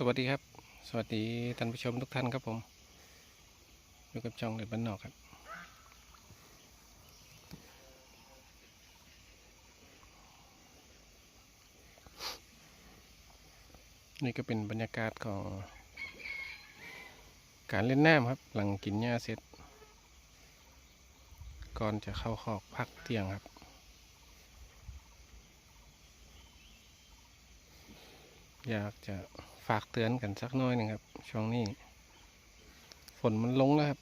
สวัสดีครับ สวัสดีท่านผู้ชมทุกท่านครับผมอยู่กับช่องเด็ดบ้านนอกครับ นี่ก็เป็นบรรยากาศของการเล่นน้ำครับ หลังกินหญ้าเสร็จ ก่อนจะเข้าคอกพักเที่ยงครับอยากจะ ฝากเตือนกันสักน้อยหนึ่งครับ ช่วงนี้ ฝนมันลงแล้วครับ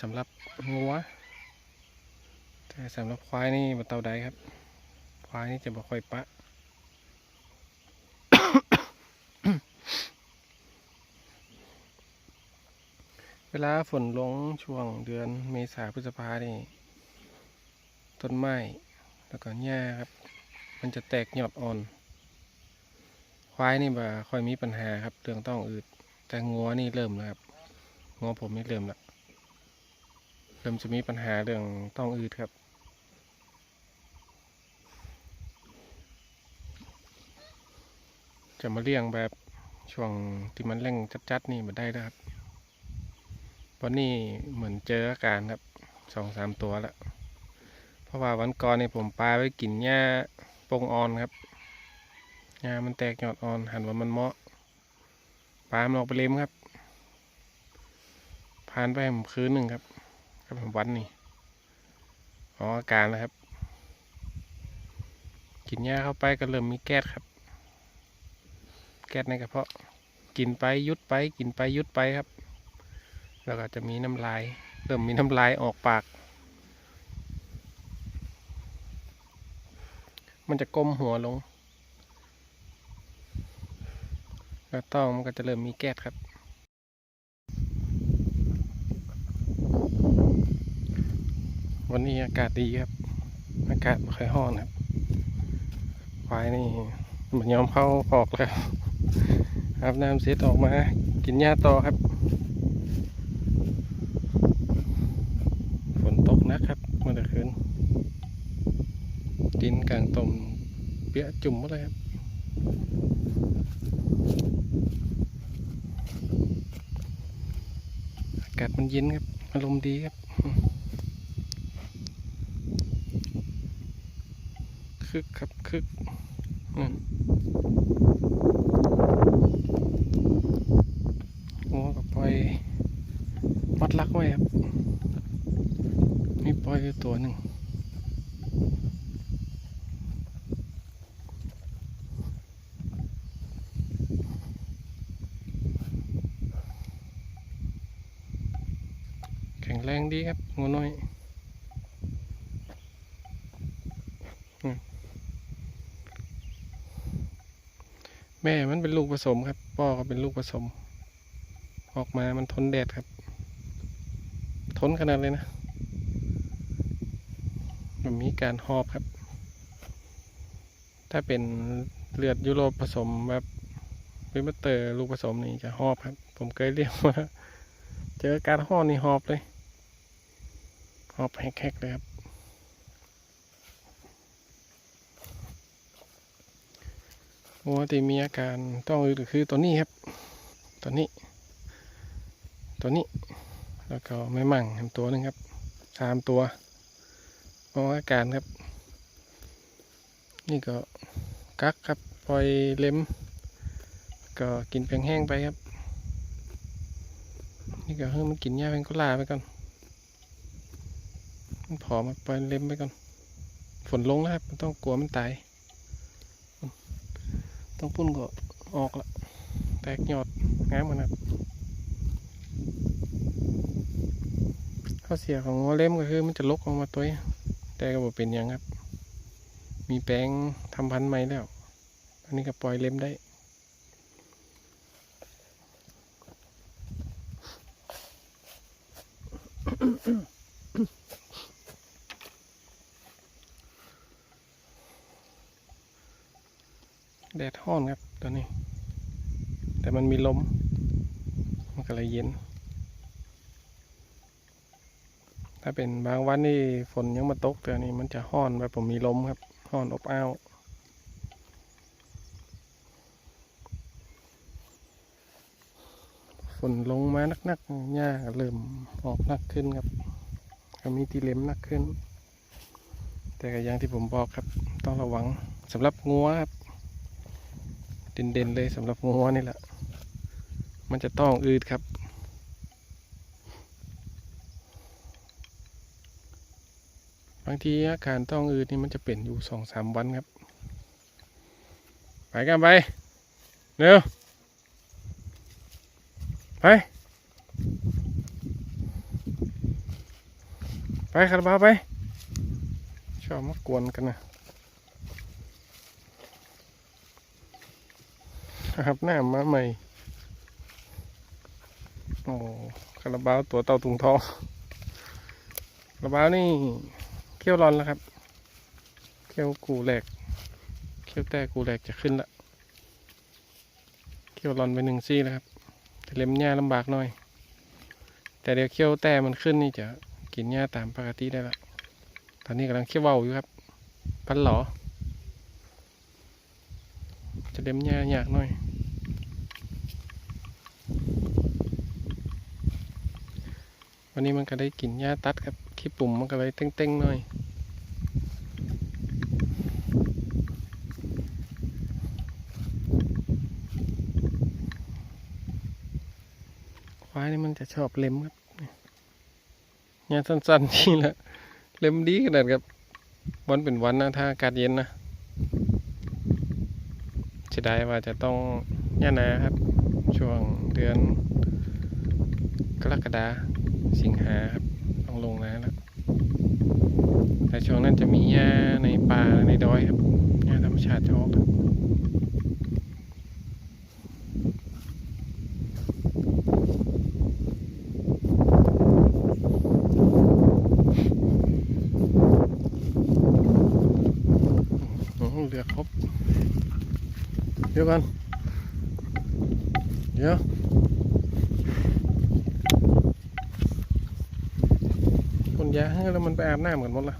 สำหรับงัวแต่สำหรับควายนี่มาเตาใดครับ ควายนี่จะบ่ค่อยปะเวลาฝนลงช่วงเดือนเมษาพฤษภานี่ ต้นไม้ แล้วก็หญ้าครับ มันจะแตกยอดอ่อน ควายนี่บ่ค่อยมีปัญหาครับเรื่องต้องอืด แต่งัวนี่เริ่มแล้วครับงัวผมนี่เริ่มละเริ่มจะมีปัญหาเรื่องต้องอืดครับจะมาเลี้ยงแบบช่วงที่มันเร่งจัดๆนี่มาได้แล้วครับวันนี้เหมือนเจออาการครับสองสามตัวแล้ว เพราะว่าวันก่อนนี่ผมปลาไว้กินหญ้าปงอ่อนครับ หญ้ามันแตกยอดอ่อนหันว่ามันเหมาะปลามันออกไปเล็มครับ ผ่านไปผมคืนหนึ่งครับกับผมวันนี้ออกอาการแล้วครับ กินหญ้าเข้าไปก็เริ่มมีแก๊สครับ แก๊สในกระเพาะ กินไปยุดไป กินไปยุดไปครับ แล้วก็จะมีน้ำลาย เริ่มมีน้ำลายออกปาก มันจะก้มหัวลง แล้วต้องมันก็จะเริ่มมีแก๊สครับวันนี้อากาศดีครับ อากาศไม่ค่อยร้อนครับควายนี่มันยอมเข้าคอกแล้วอาบน้ำเสร็จออกมา กินหญ้าต่อครับฝนตกนะครับเมื่อคืนดินกลางตมเปียกจุ่มหมดเลยครับ อากาศมันเย็นครับ อารมณ์ดีครับ คึกครับ คึกอืมงัวกับปล่อยมัดลักไว้ครับ มีปล่อยตัวหนึ่ง งแรงดีครับงูน้อยแม่มันเป็นลูกผสมครับ พ่อก็เป็นลูกผสม ออกมามันทนแดดครับ ทนขนาดเลยนะมันมีการหอบครับ ถ้าเป็นเลือดยุโรปผสมแบบวิมเตอร์ลูกผสมนี่จะหอบครับ ผมเคยเรียกว่า เจอการหอบนี่หอบเลย หอบแฮกๆเลยครับโอ้ที่มีอาการต้องคือตัวนี้ครับ ตัวนี้ ตัวนี้ แล้วก็ไม่มั่งตัวหนึ่งครับสามตัวเพราะอาการครับ นี่ก็กักครับปล่อยเล็ม ก็กินเพียงแห้งไปครับ นี่ก็ให้มันกินหญ้าเป็นกุหลาไปก่อน มันผอมอะปล่อยเล็มไปก่อน ฝนลงแล้วครับมันต้องกลัวมันตาย ต้องปุ้นก็ออกละแตกยอดงามขนาดข้อเสียของงัวเล็มก็คือมันจะลกออกมาตัวแต่ก็บอกเป็นยังครับ มีแปลงทำพันธุ์ใหม่แล้ว อันนี้ก็ปล่อยเล็มได้ แดดห้อนครับตัวนี้ แต่มันมีลม มันก็เลยเย็น ถ้าเป็นบางวันนี่ฝนยังมาตกตัวนี้มันจะห้อนแบบผมมีลมครับ ห้อนอบอ้าวฝนลงมานักๆหญ้าเริ่มออกนักขึ้นครับก็มีตีเล็มนักขึ้น แต่ก็อย่างที่ผมบอกครับ ต้องระวังสำหรับงัวครับ เด่นๆเลยสำหรับงัวนี่แหละ มันจะต้องอืดครับ บางทีอาการต้องอืดนี่มันจะเป็นอยู่สองสามวันครับ ไปกันไป เร็ว ไป ไปคาราบาไป ชอบมากวนกันนะ ครับหน้ามาใหม่ โอ้คาราบาวตัวเต่าตุงทองคาราบาวนี่เขี้ยวร้อนแล้วครับ เขี้ยวกูแหลก เขี้ยวแต่กูแหลกจะขึ้นละ เขี้ยวร้อนไปหนึ่งซี่แล้วครับแต่เล็มหญ้าลำบากหน่อย แต่เดี๋ยวเขี้ยวแต่มันขึ้นนี่จะกินหญ้าตามปกติได้ละ ตอนนี้กำลังเขี้ยวเบาอยู่ครับปันหลอ จะเล็มหญ้ายากหน่อย วันนี้มันก็ได้กินหญ้าตัดครับขี้ปุ่มมันก็เลยเต้งๆหน่อยควายนี่มันจะชอบเล็มครับหญ้าสั้นๆนี่แหละเล็มดีขนาดครับวันเป็นวันนะถ้าอากาศเย็นนะ ดายว่าจะต้องหญ้านาครับ ช่วงเดือนกรกฎาสิงหาครับต้องลงนะแล้วแต่ช่วงนั้นจะมีหญ้าในป่าในดอยครับหญ้าธรรมชาติจะออกครับอื้อหือเหลือครบ เดี๋ ยวกัน เดี๋ยวคนยาให้แล้วมันไปอาบน้ำกันหมดละ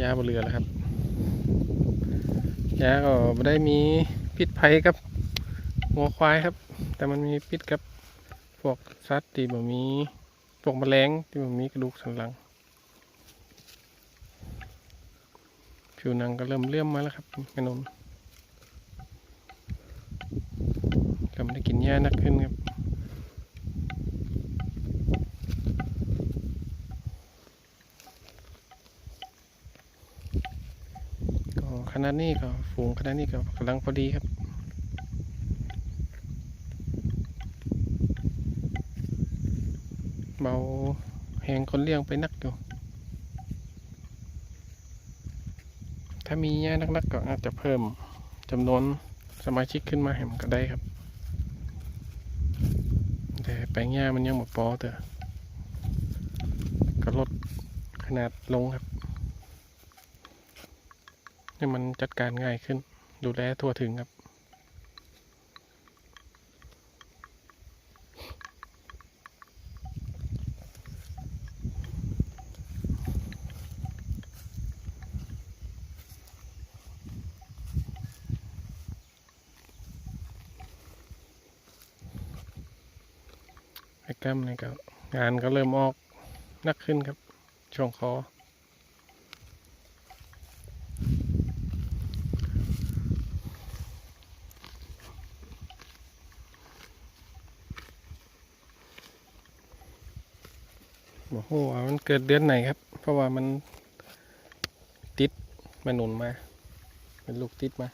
ยาบนเรือแล้วครับยาก็ไม่ได้มีพิษภัยกับงัวควายครับ แต่มันมีพิษกับพวกสัตว์ที่บ่มีพวกแมลงที่บ่มีกระดูกสันหลัง ผิวหนังก็เริ่มเลื่อมมาแล้วครับแม่นมเริ่มได้กินหญ้านักขึ้นครับก็ขนาดนี้ก็ฝูงขนาดนี้ก็กำลังพอดีครับเบาแหงคนเลี้ยงไปนักอยู่ถ้ามีแย่นักๆก็อาจจะเพิ่มจำนวนสมาชิกขึ้นมาให้มันก็ได้ครับ แต่แปลงหญ้ามันยังหมดปอเถอะก็ลดขนาดลงครับให้มันจัดการง่ายขึ้น ดูแลทั่วถึงครับ กล้ามนี่ก็งานก็เริ่มออกนักขึ้นครับ ช่วงคอบอกโอ้มันเกิดเดือนไหนครับ เพราะว่ามันติดมาหนุนมา เป็นลูกติดมา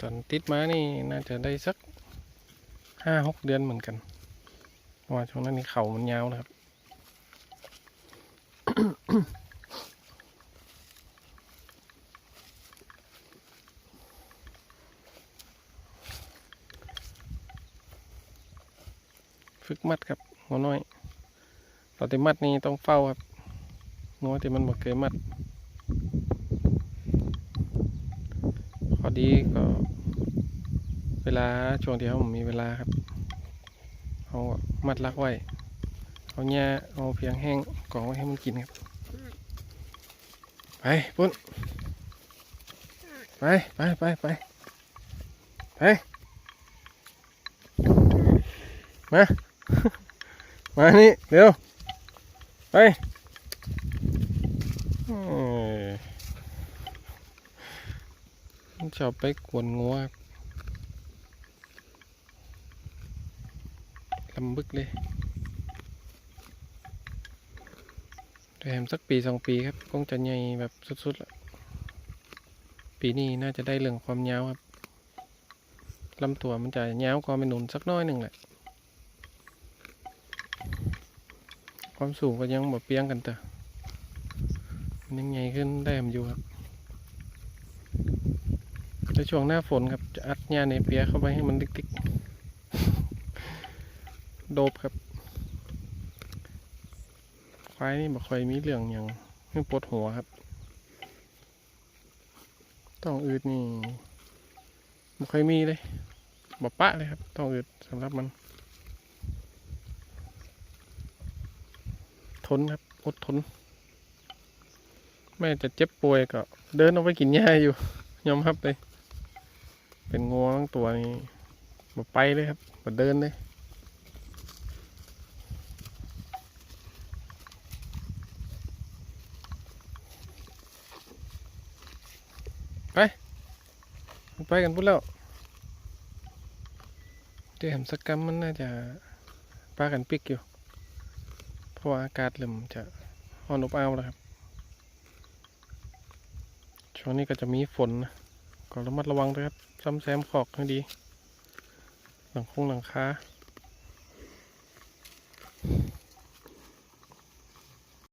ตอนติดมานี่น่าจะได้สัก ห้าหกเดือนเหมือนกันว่าช่วงนั้นนี่เขามันยาวนะครับ ฝึกมัดครับหัวน้อยตอนที่มัดนี่ต้องเฝ้าครับงัวที่มันบ่เคยมัด ข้อดีก็ เวลาช่วงที่เขามีเวลาครับเขามัดลักไว้เอาหญ้าเอาเพียงแห้งกองไว้ให้มันกินครับ ไปปุ้นไปไปไปไปไปมา มานี่เร็วไปเอ้ยมันชอบไปกวนงัว ลำบึกเลยแถมสักปีสองปีครับคงจะใหญ่แบบสุดๆละปีนี้น่าจะได้เรื่องความยาวครับลำตัวมันจะยาวกว่าเมนุนสักน้อยหนึ่งแหละ ความสูงก็ยังแบบเปียงกันแต่ยังไงขึ้นได้มอยู่ครับในช่วงหน้าฝนครับจะอัดหญ้าในเปียเข้าไปให้มันติ๊กๆ โดบครับ ควายนี่บ่ค่อยมีเรื่องอย่างเพิ่งปวดหัวครับ ต้องอืดนี่บ่ค่อยมีเลยบ่ปะเลยครับ ต้องอึดสำหรับมัน ทนครับ อดทน แม่จะเจ็บป่วยก็ เดินออกไปกินหญ้าอยู่ ยอมครับเลย เป็นงัวทั้งตัวนี่บ่ไปเลยครับบ่เดินเลย ไปกันพูดแล้วเดี๋ยวแหมสกรรมมันน่าจะปลากันปิกอยู่ เพราะว่าอากาศเริ่มจะอ่อนอบอ้าวแล้วครับ ช่วงนี้ก็จะมีฝนนะก็ระมัดระวังด้วยครับ ซ้ำแซมขอกให้ดี หลังคงหลังคา